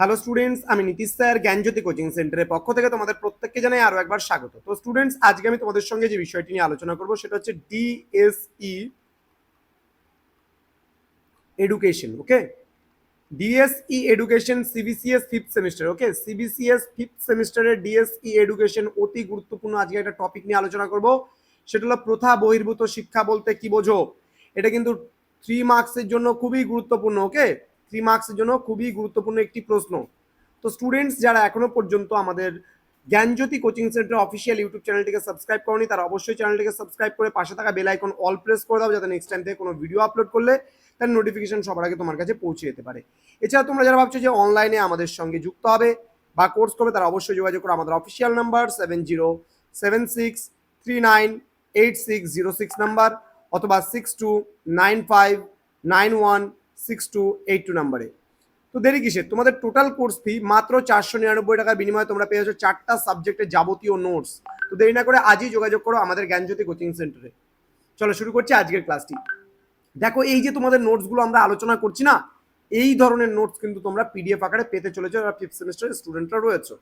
Hello students আমি Nitish sir, জ্ঞানজ্যোতি coaching সেন্টারের পক্ষ থেকে তোমাদের প্রত্যেককে জানাই আরও একবার স্বাগত। তো স্টুডেন্টস আজকে আমি তোমাদের সঙ্গে যে বিষয়টি নিয়ে আলোচনা করব, সেটা হচ্ছে DSE education okay DSE education CBCS fifth semester okay CBCS fifth সেমিস্টারের ডিএসই এডুকেশন অতি গুরুত্বপূর্ণ আজকে একটা টপিক নিয়ে আলোচনা করব। সেটা হলো প্রথা বহির্ভূত শিক্ষা বলতে কি বোঝো? এটা কিন্তু থ্রি মার্কসের জন্য খুবই গুরুত্বপূর্ণ ওকে থ্রি মার্কসের জন্য খুবই গুরুত্বপূর্ণ একটি প্রশ্ন। তো স্টুডেন্টস যারা এখনও পর্যন্ত আমাদের Gyanjyoti coaching centre official YouTube চ্যানেলটিকে সাবস্ক্রাইব করনি, তারা অবশ্যই চ্যানেলটিকে সাবস্ক্রাইব করে পাশে থাকা বেল আইকন অল প্রেস করে দাও, যাতে নেক্সট টাইম থেকে কোনো ভিডিও আপলোড করলে তার নোটিফিকেশন সবার আগে তোমার কাছে পৌঁছে যেতে পারে। এছাড়া তোমরা যারা ভাবছ যে অনলাইনে আমাদের সঙ্গে যুক্ত হবে বা কোর্স করবে, তারা অবশ্যই যোগাযোগ করো আমাদের official number seven zero seven six three nine eight six zero six number অথবা six two nine five nine one six two eight two নাম্বারে। তো দেরি কিসের? তোমাদের টোটাল কোর্স ফি মাত্র চারশো নিরানব্বই টাকার বিনিময়ে তোমরা পেয়ে যাচ্ছ চারটা সাবজেক্টের যাবতীয় নোটস তো দেরি না করে আজই যোগাযোগ করো আমাদের জ্ঞানজ্যোতি কোচিং সেন্টারে চলো শুরু করছি আজকের ক্লাসটি দেখো, এই যে তোমাদের নোটসগুলো আমরা আলোচনা করছি না, এই ধরনের নোটস কিন্তু তোমরা পিডিএফ আকারে পেতে চলেছো যারা ফিফথ সেমিস্টারের স্টুডেন্টরা রয়েছে।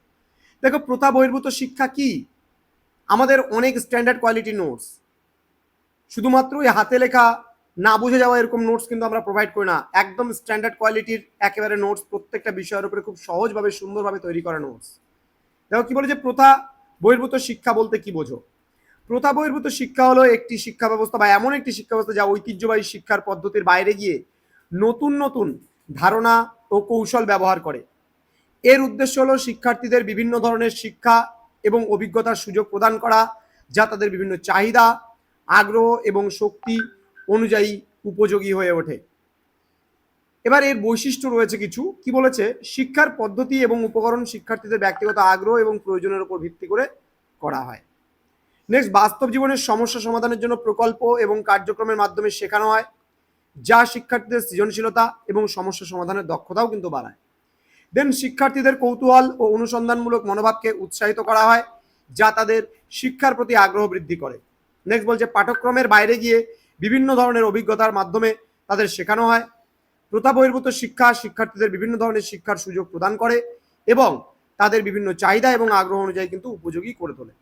দেখো, প্রথা বহির্ভূত শিক্ষা কি? আমাদের অনেক স্ট্যান্ডার্ড কোয়ালিটি নোটস শুধুমাত্র এই হাতে লেখা না বুঝে যাওয়া এরকম নোটস কিন্তু আমরা প্রোভাইড করি না। একদম স্ট্যান্ডার্ড কোয়ালিটির একেবারে নোটস প্রত্যেকটা বিষয়ের উপরে খুব সহজভাবে, সুন্দরভাবে তৈরি করা নোটস দেখো কি বলে যে প্রথা বহির্ভূত শিক্ষা বলতে কি বোঝো? প্রথা বহির্ভূত শিক্ষা হলো একটি শিক্ষা ব্যবস্থা বা এমন একটি শিক্ষা ব্যবস্থা যা ঐতিহ্যবাহী শিক্ষার পদ্ধতির বাইরে গিয়ে নতুন নতুন ধারণা ও কৌশল ব্যবহার করে। এর উদ্দেশ্য হলো শিক্ষার্থীদের বিভিন্ন ধরনের শিক্ষা এবং অভিজ্ঞতার সুযোগ প্রদান করা, যা তাদের বিভিন্ন চাহিদা, আগ্রহ এবং শক্তি অনুযায়ী উপযোগী হয়ে ওঠে। এবার এর বৈশিষ্ট্য রয়েছে কিছু। কি বলেছে? শিক্ষার পদ্ধতি এবং উপকরণ শিক্ষার্থীদের ব্যক্তিগত আগ্রহ এবং প্রয়োজনের উপর ভিত্তি করে করা হয়। নেক্সট বাস্তব জীবনের সমস্যা সমাধানের জন্য প্রকল্প এবং কার্যক্রমের মাধ্যমে শেখানো হয়, যা শিক্ষার্থীদের সৃজনশীলতা এবং সমস্যা সমাধানের দক্ষতাও কিন্তু বাড়ায়। দেন শিক্ষার্থীদের কৌতূহল ও অনুসন্ধানমূলক মনোভাবকে উৎসাহিত করা হয়, যা তাদের শিক্ষার প্রতি আগ্রহ বৃদ্ধি করে। নেক্সট বলছে, পাঠ্যক্রমের বাইরে গিয়ে বিভিন্ন ধরনের অভিজ্ঞতার মাধ্যমে তাদের শেখানো হয়। প্রথা বহির্ভূত শিক্ষা শিক্ষার্থীদের বিভিন্ন ধরনের শিক্ষার সুযোগ প্রদান করে এবং তাদের বিভিন্ন চাহিদা এবং আগ্রহ অনুযায়ী কিন্তু উপযোগী করে তোলে।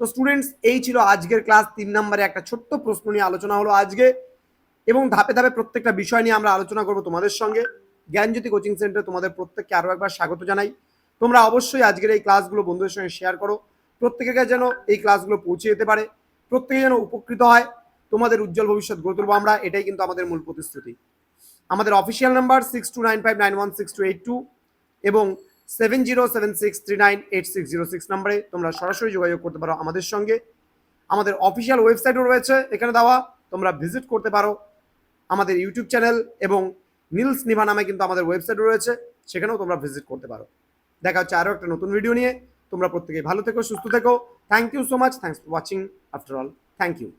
তো স্টুডেন্টস এই ছিল আজকের ক্লাস তিন নম্বরে একটা ছোট্ট প্রশ্ন নিয়ে আলোচনা হলো আজকে এবং ধাপে ধাপে প্রত্যেকটা বিষয় নিয়ে আমরা আলোচনা করব তোমাদের সঙ্গে। জ্ঞানজ্যোতি কোচিং সেন্টার তোমাদের প্রত্যেককে আরও একবার স্বাগত জানাই। তোমরা অবশ্যই আজকের এই ক্লাসগুলো বন্ধুদের সঙ্গে শেয়ার করো। প্রত্যেকের কাছে যেন এই ক্লাসগুলো পৌঁছে যেতে পারে। প্রত্যেকে যেন উপকৃত হয়। তোমাদের উজ্জ্বল ভবিষ্যৎ গড়ে তুলবো। আমরা এটাই কিন্তু আমাদের মূল প্রতিশ্রুতি। আমাদের official number six two nine five nine one six two eight two এবং seven zero seven six three nine eight six zero six নাম্বারে তোমরা সরাসরি যোগাযোগ করতে পারো আমাদের সঙ্গে। আমাদের অফিসিয়াল ওয়েবসাইটও রয়েছে এখানে দেওয়া, তোমরা ভিজিট করতে পারো আমাদের ইউটিউব চ্যানেল এবং নীলস নিভা নামে কিন্তু আমাদের ওয়েবসাইট রয়েছে, সেখানেও তোমরা ভিজিট করতে পারো। দেখা হচ্ছে আরও একটা নতুন ভিডিও নিয়ে। তোমরা প্রত্যেকেই ভালো থেকো, সুস্থ থেকো। Thank you so much thanks for watching after all thank you